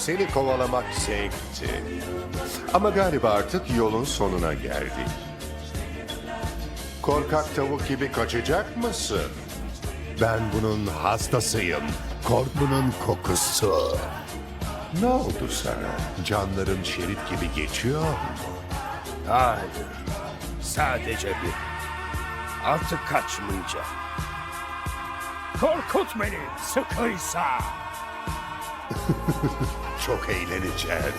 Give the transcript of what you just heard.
Seni kovalamak zevkti. Ama galiba artık yolun sonuna geldik. Korkak tavuk gibi kaçacak mısın? Ben bunun hastasıyım. Korkunun kokusu. Ne oldu sana? Canların şerit gibi geçiyor mu? Hayır. Sadece bir. Artık kaçmayacağım. Korkut beni sıkıysa. Çok eğleneceğim.